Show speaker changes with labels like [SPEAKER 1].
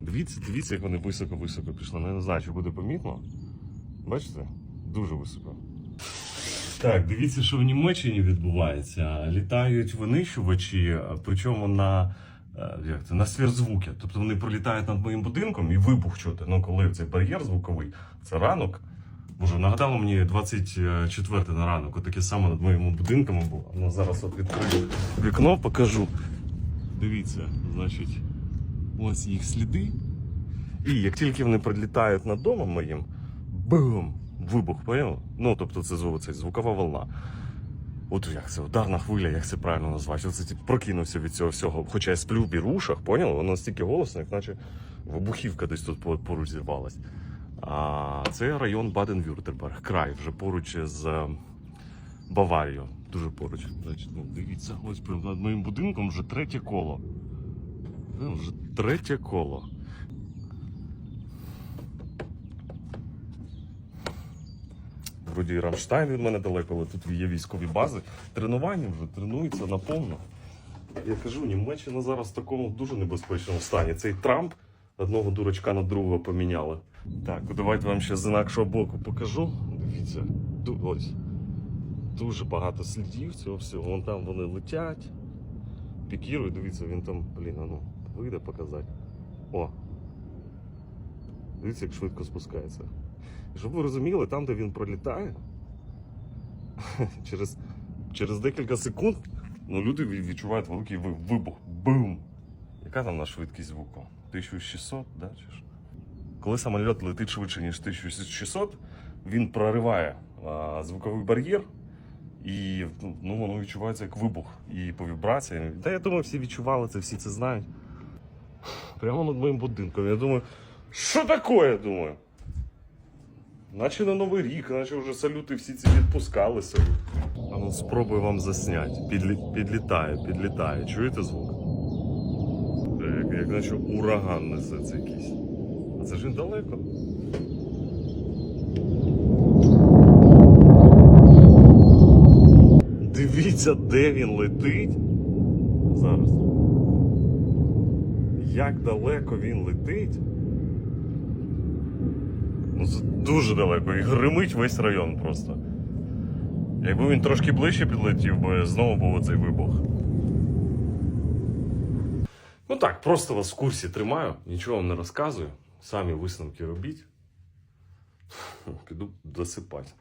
[SPEAKER 1] Дивіться, дивіться, як вони високо-високо пішли. Ну, Я не знаю, чи буде помітно. Бачите? Дуже високо. Так, дивіться, що в Німеччині відбувається. Літають винищувачі, причому на, е, як це, на сверхзвуки. Тобто вони пролітають над моїм будинком і вибух чути. Ну, коли цей бар'єр звуковий, це ранок. Боже, нагадало мені 24 на ранок, отаке саме над моїм будинком було. Ну, зараз от відкрию вікно, покажу. Дивіться, значить, ось їх сліди. І як тільки вони прилітають над домом моїм, бум! Вибух, поняв? Ну, тобто це це звукова волна. От як це, ударна хвиля, як це правильно назвати? Оце типу, прокинувся від цього всього. Хоча я сплю в бірушах, поняв? Воно настільки голосно, як наче вибухівка десь тут по- поруч зірвалась. А це район Баден-Вюртемберг, край, вже поруч з е, Баварією. Дуже поруч. Значить, ну, дивіться, ось над моїм будинком вже третє коло. Е, Вже третє коло. Вроді Рамштайн від мене далеко, але тут є військові бази. Тренування вже тренуються наповно. Я кажу, Німеччина зараз в такому дуже небезпечному стані. Цей Трамп одного дурачка на другого поміняли. Так, давайте вам ще з інакшого боку покажу. Дивіться, ось. Дуже багато слідів цього всього. Вон там вони летять. Пікірують, дивіться, він там, блін, ну, вийде показати. О. Дивіться, як швидко спускається. Щоб ви розуміли, там, де він пролітає, через, через декілька секунд ну, люди відчувають великий вибух. Бум! Яка там на швидкість звуку? 1600, да? Чи ж? Коли самоліт летить швидше, ніж 1600, він прориває а, звуковий бар'єр, і ну, воно відчувається як вибух. І по вібраціям. Та я думаю, всі відчували це, всі це знають. Прямо над моїм будинком. Я думаю, що таке? Думаю. Наче на Новий рік, наче вже салюти всі ці відпускали собі. А ну спробую вам засняти. Підлі... Підлітає, підлітає. Чуєте звук? Як, як наче ураган несеться якийсь. А це ж він далеко. Дивіться, де він летить. Зараз. Як далеко він летить. Ну, це дуже далеко. І гримить весь район просто. Якби він трошки ближче підлетів, би знову був оцей вибух. Ну так, просто вас в курсі тримаю, нічого вам не розказую. Самі висновки робіть. Піду досипати.